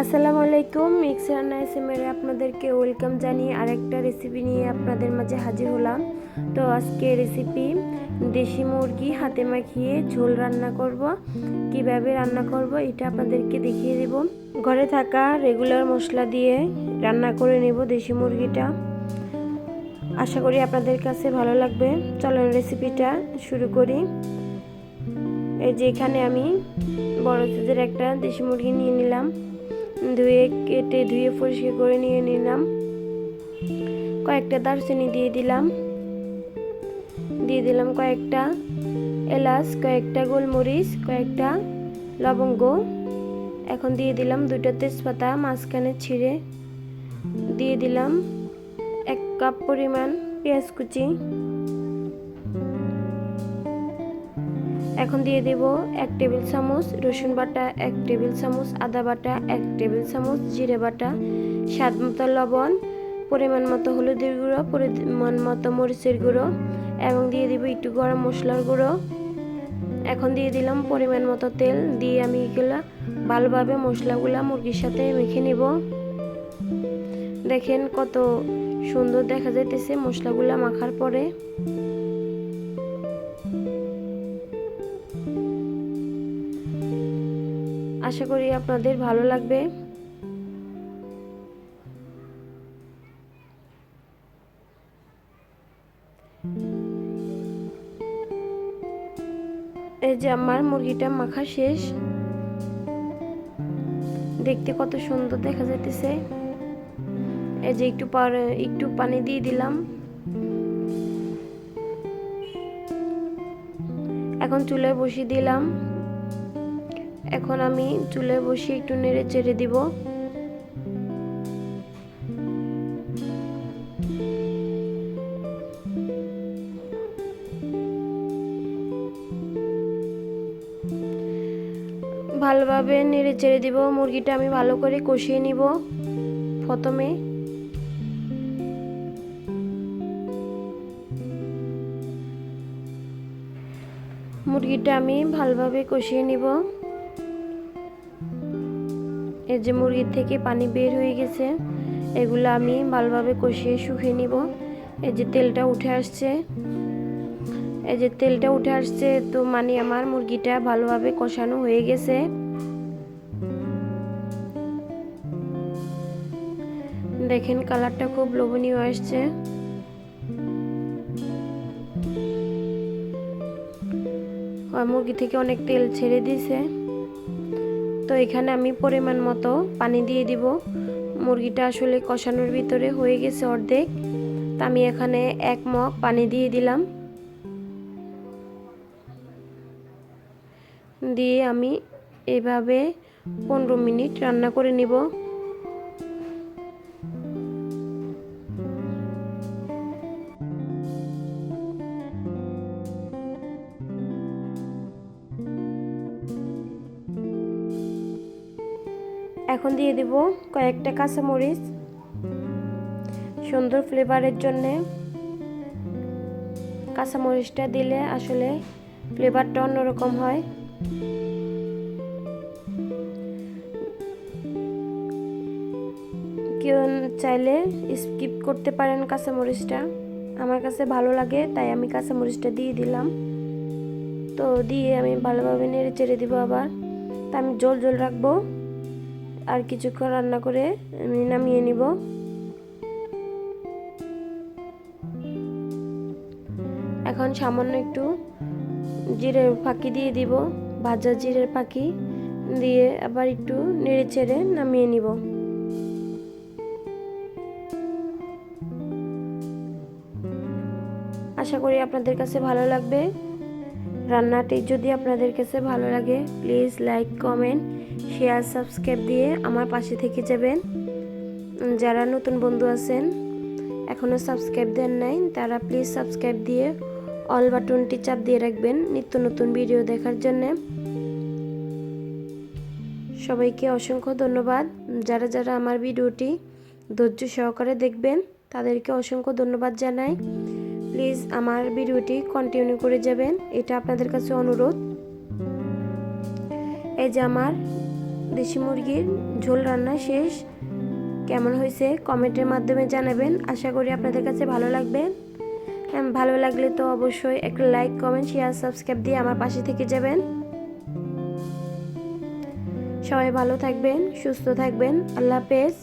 আসসালামু আলাইকুম, মিক্স রান্না এসএমএর আপনাদেরকে ওয়েলকাম জানিয়ে আরেকটা রেসিপি নিয়ে আপনাদের মাঝে হাজির হলাম। তো আজকে রেসিপি দেশি মুরগি হাতে মাখিয়ে ঝোল রান্না করব। কীভাবে রান্না করব এটা আপনাদেরকে দেখিয়ে দেব। ঘরে থাকা রেগুলার মশলা দিয়ে রান্না করে নেব দেশি মুরগিটা। আশা করি আপনাদের কাছে ভালো লাগবে। চলেন রেসিপিটা শুরু করি। এই যে এখানে আমি বড় একটা দেশি মুরগি নিয়ে নিলাম। ধুয়ে কেটে ধুয়ে পরিষ্কার করে নিয়ে নিলাম। কয়েকটা দারচিনি দিয়ে দিলাম। দিয়ে দিলাম কয়েকটা এলাচ, কয়েকটা গোলমরিচ, কয়েকটা লবঙ্গ। এখন দিয়ে দিলাম দুটো তেজপাতা মাঝখানে ছিঁড়ে। দিয়ে দিলাম এক কাপ পরিমাণ পেঁয়াজ কুচি। এখন দিয়ে দেব এক টেবিল চামচ রসুন বাটা, এক টেবিল চামচ আদা বাটা, এক টেবিল চামচ জিরে বাটা, স্বাদ মতো লবণ, পরিমাণ মতো হলুদের গুঁড়ো, পরিমাণ মতো মরিচের গুঁড়ো এবং দিয়ে দিব একটু গরম মশলার গুঁড়ো। এখন দিয়ে দিলাম পরিমাণ মতো তেল, দিয়ে আমি এগুলো ভালোভাবে মশলাগুলো মুরগির সাথে মেখে নিব। দেখেন কত সুন্দর দেখা যাইতেছে মশলাগুলো মাখার পরে। আশা করি আপনাদের ভালো লাগবে। এই যে আমার মুরগিটা মাখা শেষ। দেখতে কত সুন্দর দেখা যাইতেছে। এই যে একটু একটু পানি দিয়ে দিলাম। এখন চুলায় বসিয়ে দিলাম। এখন আমি চুলে বসিয়ে একটু নেড়ে চেড়ে দিব। ভালোভাবে নেড়ে চেড়ে দিব, মুরগিটা আমি ভালো করে কষিয়ে নিব প্রথমে। মুরগিটা আমি ভালোভাবে কষিয়ে নিব। এই যে মুরগির থেকে পানি বের হয়ে গেছে, এগুলো আমি ভালোভাবে কষিয়ে শুকিয়ে নিব। এই যে তেলটা উঠে আসছে। এই যে তেলটা উঠে আসছে, তো মানে আমার মুরগিটা ভালোভাবে কষানো হয়ে গেছে। দেখেন কালারটা খুব লোভনীয় আসছে। মুরগি থেকে অনেক তেল ছেড়ে দিয়েছে। তো এখানে আমি পরিমাণ মতো পানি দিয়ে দিব। মুরগিটা আসলে কষানোর ভিতরে হয়ে গেছে অর্ধেক। তা আমি এখানে এক মগ পানি দিয়ে দিলাম। দিয়ে আমি এভাবে পনেরো মিনিট রান্না করে নিব। এখন দিয়ে দিব কয়েকটা কাঁচামরিচ, সুন্দর ফ্লেভারের জন্যে। কাঁচামরিচটা দিলে আসলে ফ্লেভারটা অন্যরকম হয়। কেউ চাইলে স্কিপ করতে পারেন কাঁচামরিচটা। আমার কাছে ভালো লাগে, তাই আমি কাঁচামরিচটা দিয়ে দিলাম। তো দিয়ে আমি ভালোভাবে নেড়ে চেড়ে দিব আবার। তা আমি জল জল রাখব। আর কিছুক্ষণ রান্না করে আমি নামিয়ে নিব। এখন সামান্য একটু জিরের ফাঁকি দিয়ে দিব, ভাজা জিরের ফাঁকি দিয়ে আবার একটু নেড়ে ছেড়ে নামিয়ে নিব। আশা করি আপনাদের কাছে ভালো লাগবে। রান্নাটি যদি আপনাদের কাছে ভালো লাগে please like comment share subscribe দিয়ে আমার পাশে থেকে যাবেন। যারা নতুন বন্ধু আছেন এখনও সাবস্ক্রাইব দেন নাই, তারা প্লিজ সাবস্ক্রাইব দিয়ে অল বাটনটি চাপ দিয়ে রাখবেন নিত্য নতুন ভিডিও দেখার জন্যে। সবাইকে অসংখ্য ধন্যবাদ। যারা যারা আমার ভিডিওটি ধৈর্য সহকারে দেখবেন, তাদেরকে অসংখ্য ধন্যবাদ জানাই। প্লিজ আমার ভিডিওটি কন্টিনিউ করে যাবেন। এটা আপনাদের কাছে অনুরোধ। এই যে আমার দেশি মুরগির ঝোল রান্না শেষ। কেমন হয়েছে? কমেন্টের মাধ্যমে জানাবেন। আশা করি আপনাদের কাছে ভালো লাগবে। হ্যাঁ, ভালো লাগলে তো অবশ্যই একটু লাইক কমেন্ট শেয়ার সাবস্ক্রাইব দিয়ে আমার পাশে থেকে যাবেন। সবাই ভালো থাকবেন সুস্থ থাকবেন। আল্লাহ হাফেজ।